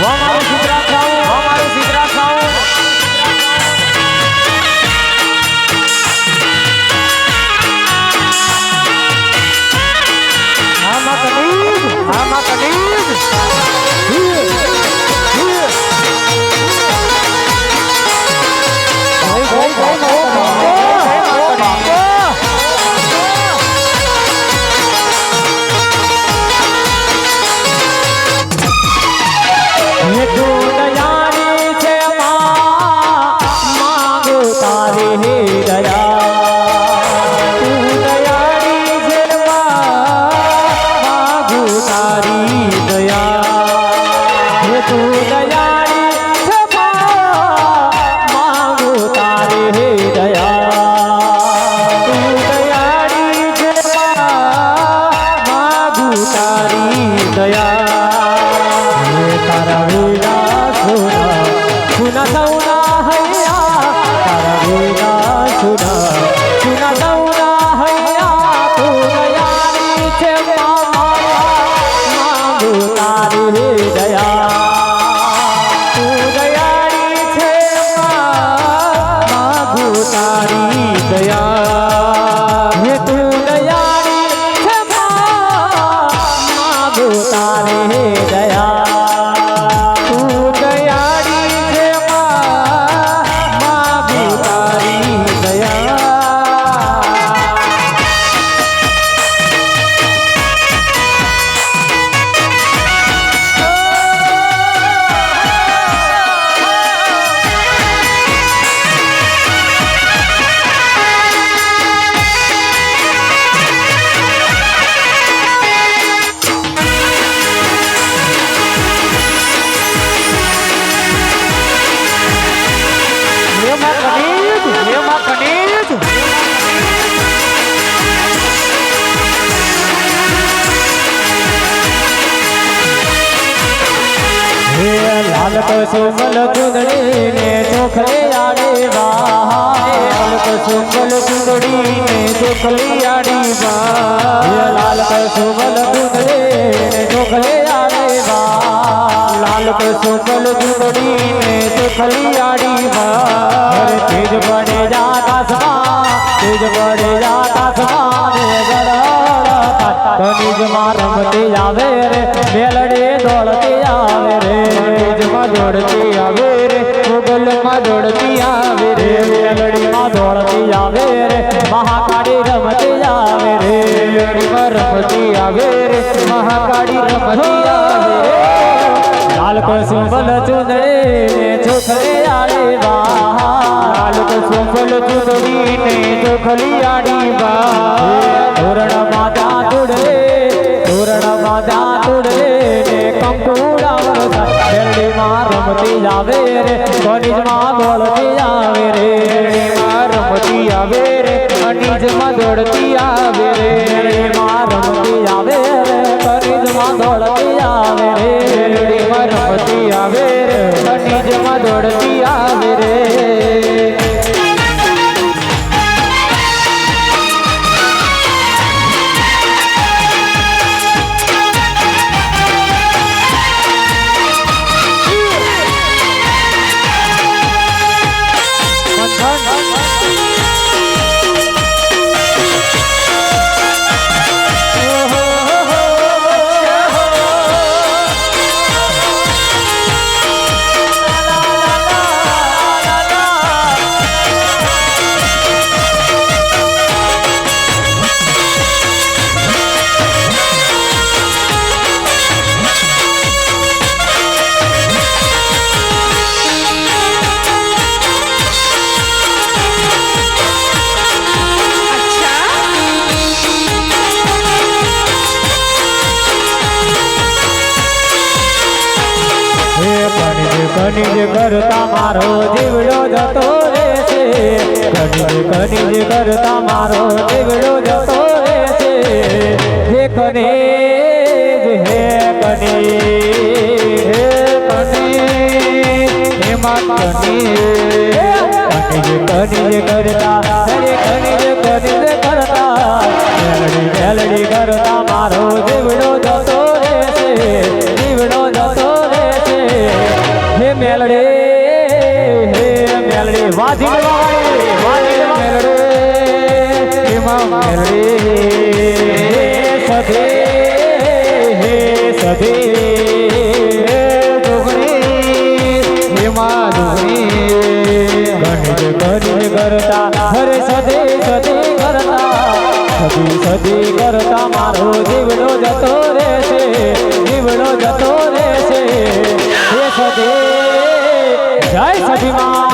Long Yeah. હલક Sumul ચૂંદડીને ચોખલે આડી બા હલક સુમલ ચૂંદડીને ચોખલે આડી બા લાલ સુમલ ચૂંદડીને ચોખલે આડી બા લાલ સુમલ ચૂંદડીને ચોખલે દોડતી આવે રે મેલડીમાં દોડતી આવે રે, મહાકાળી રમતી આવે રે. મેલડીમાં રમતી આવે રે, મહાકાળી રમતી આવે લાલ પર સુંબલ ચુંદડી ચોખલી આડી બા લાલ પર સુંબલ ચુંદડી ને ચોખલી આડી બા ધોરણ માતા તુડે, ધોરણ માતા તુડે ને કંકુ શેરડીમાં રમતી આવે રે કોલેજમાં બોલતી આવે રે. કનિજ કરતા મારો જીવડો જતો રે છે. કનિજ કનિજ કરતા મારો જીવડો જતો રે છે. હે કનિજ હે કનિજ હે કનિજ હે મા કનિજ કનિજ કરતા હરે કનિજ કનિજ કરતા, મેલડી મેલડી કરતા મારો જીવડો જતો રે છે. મેલડે, હે મેલડે, વાજી વાળી વાજી મેલડે એમાં મેલડે સધે, હે સધે ડુગરી સધે સધે કરતા, મારો જીવનો જતો રહેશે. જય સતી માં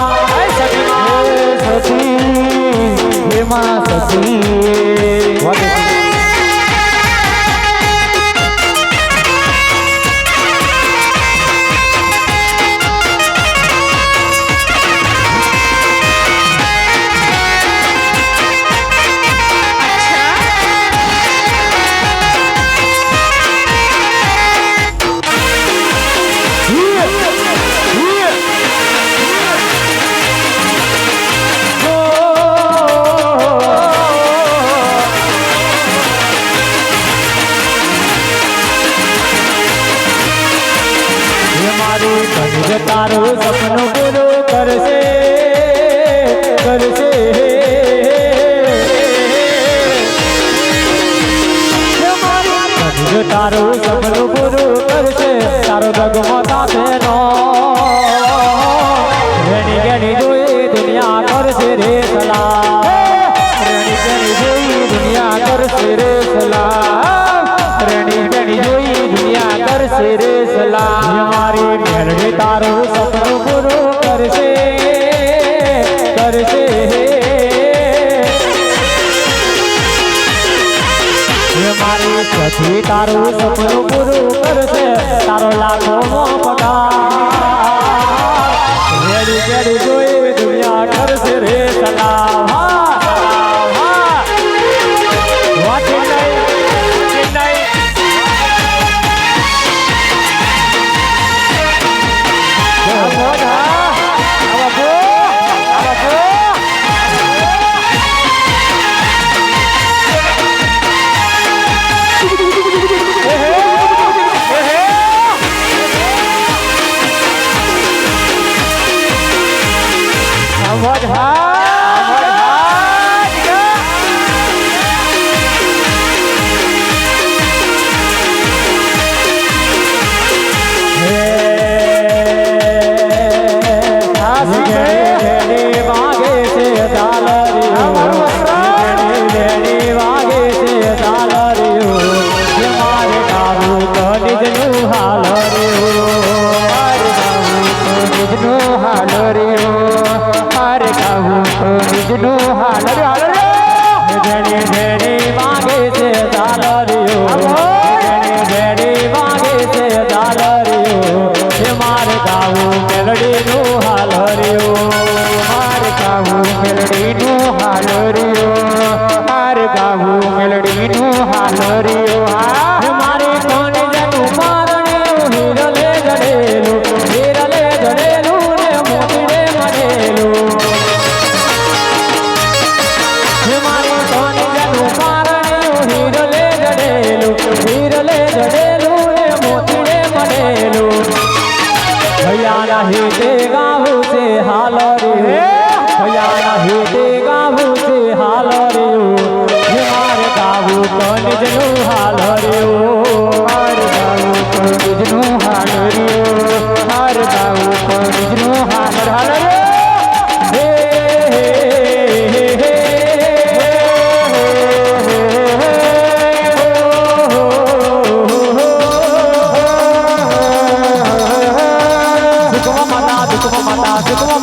જય સતી સતી હે માં સતી શિરે સલામ મારી મેળવી તારું સપનું પૂરું કરશે. કરશે. મારી સખી તારું 好。નું હાલ રે আছে তোমার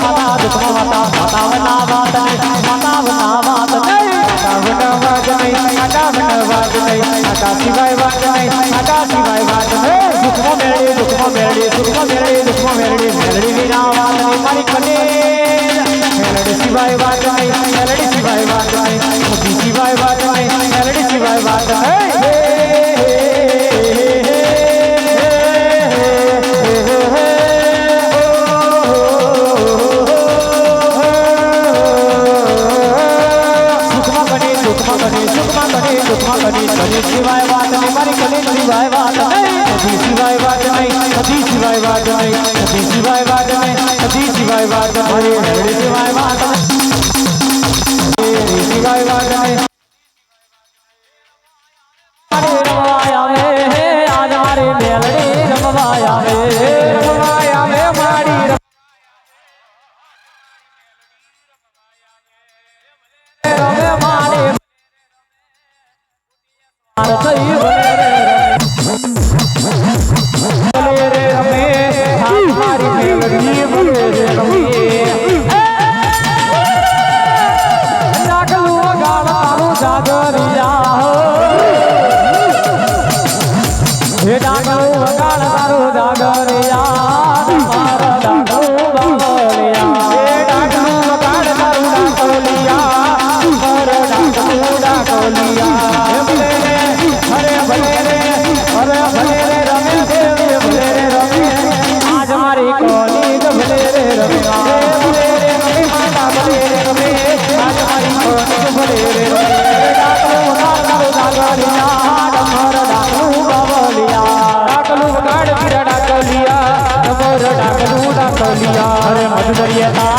સિવાય વાત નહીં મારી કદી સિવાય વાત કદી સિવાય વાત નહીં કદી સિવાય વાત નહીં સિવાય વાત નહીં સિવાય વાત નહીં હવે ભલે રે રમે ભલે રે રમે આજ મારી કોની ભલે રે રમે ભલે રે રમે માતા ભલે રે રમે આજ મારી કોની ભલે રે રમે ડાકલું ડાકલું ડાકલિયા ડમર ડાકલું બાવલિયા. ડાકલું ડાડ પીરા ડાકલિયા, ડમર ડાકલું ડાકલિયા. અરે મધુરિયા